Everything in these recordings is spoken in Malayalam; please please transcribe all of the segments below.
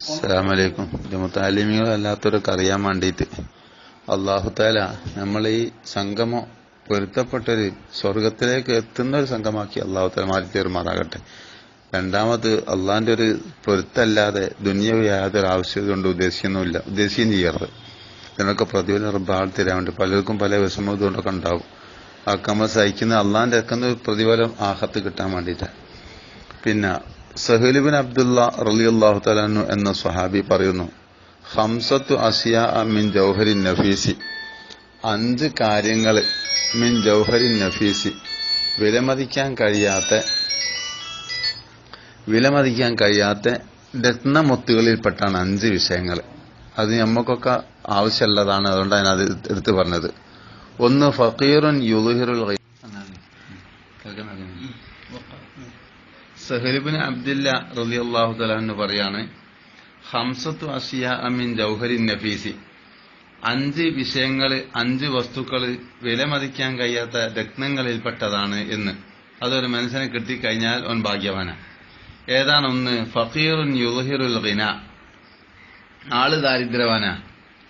അസ്സലാമലൈക്കും. ജമുത്താലിമികൾ അല്ലാത്തവരൊക്കെ അറിയാൻ വേണ്ടിയിട്ട് അള്ളാഹു താല നമ്മൾ ഈ സംഗമം പൊരുത്തപ്പെട്ടൊരു സ്വർഗത്തിലേക്ക് എത്തുന്ന ഒരു സംഘമാക്കി അള്ളാഹു താല മാറ്റി തീർമാറാകട്ടെ രണ്ടാമത് അള്ളാഹിന്റെ ഒരു പൊരുത്തല്ലാതെ ദുനിയവ് യാതൊരു ആവശ്യം കൊണ്ട് ഉദ്ദേശിക്കുന്നുമില്ല. ഉദ്ദേശിക്കുകയും ചെയ്യരുത്. ഇതിനൊക്കെ പ്രതിഫലം റബ്ബാൾ തരാൻ വേണ്ടി പലർക്കും പല വിഷമം ഇതുകൊണ്ടൊക്കെ ഉണ്ടാവും. ആ നമ്മൾ സഹിക്കുന്ന അള്ളാഹിന്റെ ഇറക്കുന്ന പ്രതിഫലം ആഹത്ത് കിട്ടാൻ വേണ്ടിയിട്ടാണ് പിന്നെ സഹലുബിൻ അബ്ദുള്ള റലി അള്ളാഹു തലാനു എന്ന സ്വഹാബി പറയുന്നു ഹംസത്തു അസിയ മിൻ ജൗഹരിൻ നഫീസി. അഞ്ച് കാര്യങ്ങൾ മിൻ ജൗഹരിൻ നഫീസി. വിലമതിക്കാൻ കഴിയാത്ത വിലമതിക്കാൻ കഴിയാത്ത രത്നമൊത്തുകളിൽപ്പെട്ടാണ് അഞ്ച് വിഷയങ്ങൾ. അത് നമുക്കൊക്കെ ആവശ്യമുള്ളതാണ് അതുകൊണ്ടാണ് അത് എടുത്തു പറഞ്ഞത്. ഒന്ന് ഫക്കീറുൻ യുലുഹിറുൽ സഹലിബിൻ അബ്ദില്ല റളിയല്ലാഹു തലാന്ന് പറയാണ് ഹംസത്തു അഷിയ അമിൻ ജൌഹരി നഫീസി. അഞ്ച് വിഷയങ്ങൾ അഞ്ച് വസ്തുക്കൾ വിലമതിക്കാൻ കഴിയാത്ത രത്നങ്ങളിൽപ്പെട്ടതാണ് എന്ന്. അതൊരു മനസ്സിനെ കിട്ടിക്കഴിഞ്ഞാൽ അവൻ ഭാഗ്യവാനാണ് ഏതാണ് ഒന്ന്? ഫക്കീറുൻ യുഹിറുൽ ഗിന. ആൾ ദാരിദ്ര്യവാനാ.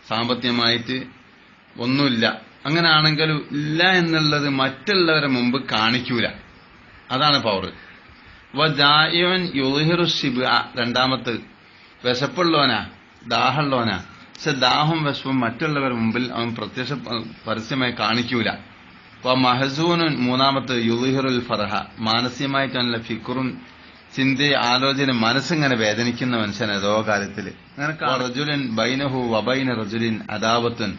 സാമ്പത്തികമായിട്ട് ഒന്നുമില്ല. അങ്ങനെ ആണെങ്കിലും ഇല്ല എന്നുള്ളത് മറ്റുള്ളവരെ മുമ്പ് കാണിക്കൂല. അതാണ് പവർ വജായവൻ യുഹിറു രണ്ടാമത്ത്. വിശപ്പുള്ളവനാ ദാഹമുള്ളവനാ. പക്ഷെ ദാഹം വിശപ്പും മറ്റുള്ളവരുടെ മുമ്പിൽ അവൻ പ്രത്യക്ഷ പരസ്യമായി കാണിക്കൂല. അപ്പൊ മഹസൂനുൻ മൂന്നാമത്ത് യുഹിറുൽ ഫറഹ മാനസികമായിട്ട് അവനുള്ള ഫിക്കുറും ചിന്തയെ ആലോചന മനസ്സിങ്ങനെ വേദനിക്കുന്ന മനുഷ്യനെ ഏതോ അങ്ങനെ റജുലിൻ ബൈനഹു വബൈന റജുലിൻ അദാവത്തുൻ.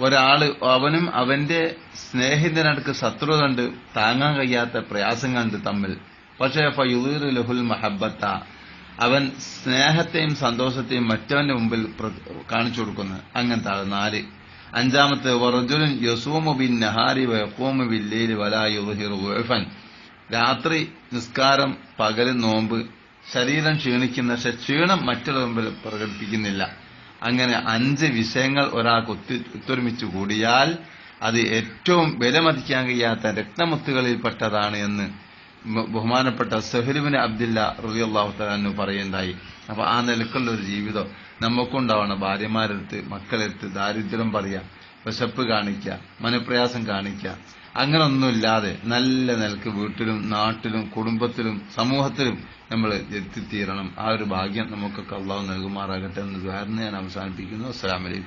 ഒരാൾ അവനും അവന്റെ സ്നേഹിതനടുക്ക് ശത്രു കണ്ട് താങ്ങാൻ കഴിയാത്ത പ്രയാസം കണ്ട് തമ്മിൽ. പക്ഷേ ഫയുദീർ ലഹുൽ മഹബത്ത അവൻ സ്നേഹത്തെയും സന്തോഷത്തെയും മറ്റവന്റെ മുമ്പിൽ കാണിച്ചു കൊടുക്കുന്നു. അങ്ങനത്തെ ആൾ നാല്. അഞ്ചാമത്തെ വറജുലൻ യസൂമു ബിൻ നഹാരി വയക്കൂമു ബില്ലേലി വലാ യുദ്ഹിറു ഉഅഫൻ. രാത്രി നിസ്കാരം പകൽ നോമ്പ് ശരീരം ക്ഷീണിക്കുന്ന പക്ഷെ ക്ഷീണം മറ്റുള്ള മുമ്പിൽ പ്രകടിപ്പിക്കുന്നില്ല. അങ്ങനെ അഞ്ച് വിഷയങ്ങൾ ഒരാൾക്ക് ഒത്തു- ഒത്തൊരുമിച്ച് കൂടിയാൽ അത് ഏറ്റവും വിലമതിക്കാൻ കഴിയാത്ത രക്തമുത്തുകളിൽപ്പെട്ടതാണ് എന്ന് ബഹുമാനപ്പെട്ട സഹരുബിന് അബ്ദില്ല അള്ളാഹു തലാനു പറയുണ്ടായി അപ്പൊ ആ നിലക്കുള്ള ഒരു ജീവിതം നമുക്കുണ്ടാവണം. ഭാര്യമാരെടുത്ത് മക്കളെടുത്ത് ദാരിദ്ര്യം പറയാ വിശപ്പ് കാണിക്കുക മനപ്രയാസം കാണിക്കുക അങ്ങനൊന്നുമില്ലാതെ നല്ല നിലയ്ക്ക് വീട്ടിലും നാട്ടിലും കുടുംബത്തിലും സമൂഹത്തിലും നമ്മൾ എത്തിത്തീരണം. ആ ഒരു ഭാഗ്യം നമുക്കൊക്കെ അള്ളാഹു നൽകുമാറാകട്ടെ എന്ന് ദ്വാരന്ന് ഞാൻ അവസാനിപ്പിക്കുന്നു അസ്സലാമലൈക്കും